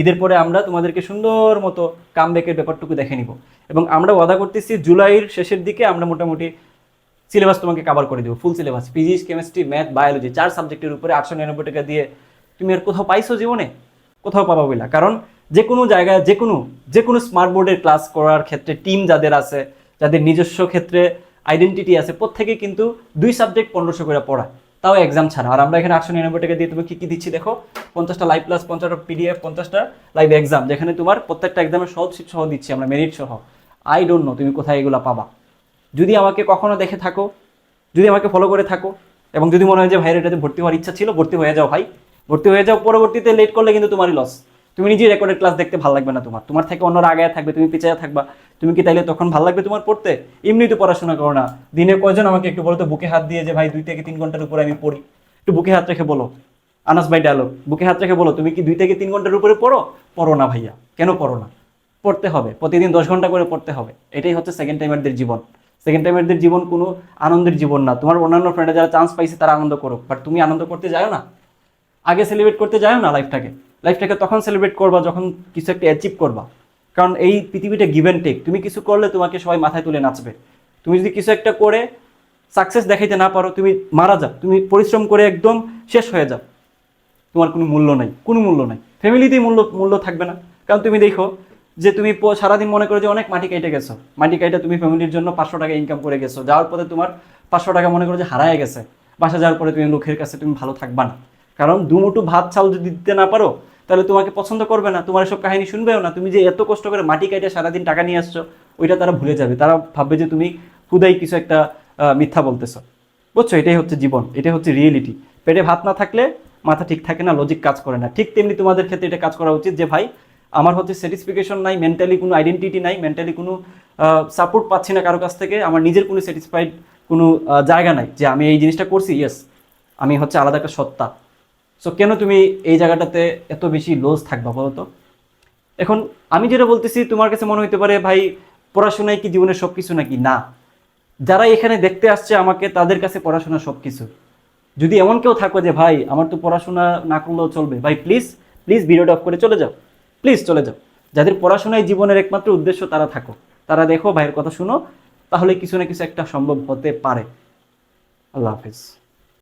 ঈদের পরে আমরা তোমাদেরকে সুন্দর মতো কামব্যাকের ব্যাপারটুকু দেখে নিব। এবং আমরা ওয়াদা করতেছি জুলাইয়ের শেষের দিকে আমরা মোটামুটি সিলেবাস তোমাকে কভার করে দেবো full syllabus physics chemistry math biology চার সাবজেক্টের উপরে আটশো নিরানব্বই টাকা দিয়ে তুমি আর কোথাও পাইছো জীবনে? কোথাও পাবা বইলা। কারণ যে কোনো জায়গায়, যে কোনো যে কোনো স্মার্ট বোর্ডের ক্লাস করার ক্ষেত্রে টিম যাদের আছে, যাদের নিজস্ব ক্ষেত্রে আইডেন্টিটি আছে, প্রত্যেকে কিন্তু দুই সাবজেক্ট পনেরোশো করে পড়ায়। তাও এক্সাম ছাড়া। আর আমরা এখানে আটশো নিরানব্বই টাকা দিয়ে তুমি কি কি দিচ্ছি দেখো? পঞ্চাশটা লাইভ প্লাস পঞ্চাশটা পিডিএফ পঞ্চাশটা লাইভ এক্সাম যেখানে তোমার প্রত্যেকটা এক্সামের সব সিট সহ দিচ্ছি আমরা মেরিট সহ। আই ডোন্ট নো তুমি কোথায় এগুলো পাবা। যদি আমাকে কখনো দেখে থাকো, যদি আমাকে ফলো করে থাকো, এবং যদি মনে হয় যে ভাইয়ের এটাতে ভর্তি হওয়ার ইচ্ছা ছিল, ভর্তি হয়ে যাও ভাই। ভর্তি হয়ে যাও, পরবর্তীতে লেট করলে কিন্তু তোমারই লস তুমি নিজেই রেকর্ডের ক্লাস দেখতে ভালো লাগবে না তোমার। তোমার থেকে অন্যরা আগে থাকবে, তুমি পিছিয়ে থাকবা। তুমি কি তাইলে তখন ভালো লাগবে তোমার পড়তে? এমনি তো পড়াশোনা করো না। দিনে কয়জন আমাকে একটু বলো তো, বুকে হাত দিয়ে যে, ভাই, দুই থেকে তিন ঘণ্টার উপরে আমি পড়ি। একটু বুকে হাত রেখে বলো। আনাস ভাই ডায়লগ বুকে হাত রেখে বলো, তুমি কি দুই থেকে তিন ঘণ্টার উপরে পড়ো? পড়ো না ভাইয়া। কেন পড়ো না? পড়তে হবে। প্রতিদিন দশ ঘণ্টা করে পড়তে হবে। এটাই হচ্ছে সেকেন্ড টাইমারদের জীবন। সেকেন্ড টাইমারদের জীবন কোনো আনন্দের জীবন না। তোমার অন্যান্য ফ্রেন্ডরা যারা চান্স পাইছে, তারা আনন্দ করো বাট তুমি আনন্দ করতে যাও না। আগে সেলিব্রেট করতে যাও না লাইফটাকে লাইফটাকে তখন সেলিব্রেট করবা, যখন কিছু একটা অ্যাচিভ করবা। কারণ এই পৃথিবীটা গিভ অ্যান্ড টেক তুমি কিছু করলে তোমাকে সবাই মাথায় তুলে নাচবে। তুমি যদি কিছু একটা করে সাকসেস দেখাইতে না পারো, তুমি মারা যাও। তুমি পরিশ্রম করে একদম শেষ হয়ে যাও। তোমার কোনো মূল্য নাই, কোনো মূল্য নাই। ফ্যামিলিতেই মূল্য মূল্য থাকবে না। কারণ তুমি দেখো যে তুমি সারাদিন মনে করো যে অনেক মাটি কাইটে গেছো। মাটি কাইটে তুমি ফ্যামিলির জন্য পাঁচশো টাকা ইনকাম করে গেছো। যাওয়ার পরে তোমার পাঁচশো টাকা মনে করো যে হারায় গেছে। বাসা যাওয়ার পরে তুমি লোকের কাছে তুমি ভালো থাকবা না। কারণ দুমুটু ভাত চাল যদি দিতে না পারো তাহলে তোমাকে পছন্দ করবে না, তোমার এসব কাহিনী শুনবেও না, তুমি যে এত কষ্ট করে মাটি কাইটে সারাদিন টাকা নিয়ে আসছো, ওইটা তারা ভুলে যাবে। তারা ভাববে যে তুমি খুদাই কিছু একটা মিথ্যা বলতেছো। বুঝছ? এটাই হচ্ছে জীবন, এটাই হচ্ছে রিয়েলিটি পেটে ভাত না থাকলে মাথা ঠিক থাকে না লজিক কাজ করে না। ঠিক তেমনি তোমাদের ক্ষেত্রে এটা কাজ করা উচিত যে, ভাই, আমার হচ্ছে স্যাটিসফিকেশন নাই মেন্টালি কোনো আইডেন্টিটি নাই মেন্টালি কোনো সাপোর্ট পাচ্ছি না কারও কাছ থেকে, আমার নিজের কোনো স্যাটিসফাইড কোনো জায়গা নাই যে আমি এই জিনিসটা করছি ইয়েস আমি হচ্ছে আলাদা একটা সত্তা। সো কেন তুমি এই জায়গাটাতে এত বেশি লোজ থাকবা বলো তো? এখন আমি যেটা বলতেছি, তোমার কাছে মনে হইতে পারে, ভাই পড়াশোনায় কি জীবনের সব কিছু নাকি? না। যারা এখানে দেখতে আসছে আমাকে, তাদের কাছে পড়াশোনা সব কিছু যদি এমন কেউ থাকো যে, ভাই, আমার তো পড়াশোনা না করলেও চলবে। ভাই প্লিজ প্লিজ ভিডিওটা অফ করে চলে যাও। প্লিজ চলে যাও। যাদের পড়াশোনায় জীবনের একমাত্র উদ্দেশ্য, তারা থাকো। তারা দেখো, ভাইয়ের কথা শুনো, তাহলে কিছু না কিছু একটা সম্ভব হতে পারে। আল্লাহ হাফিজ।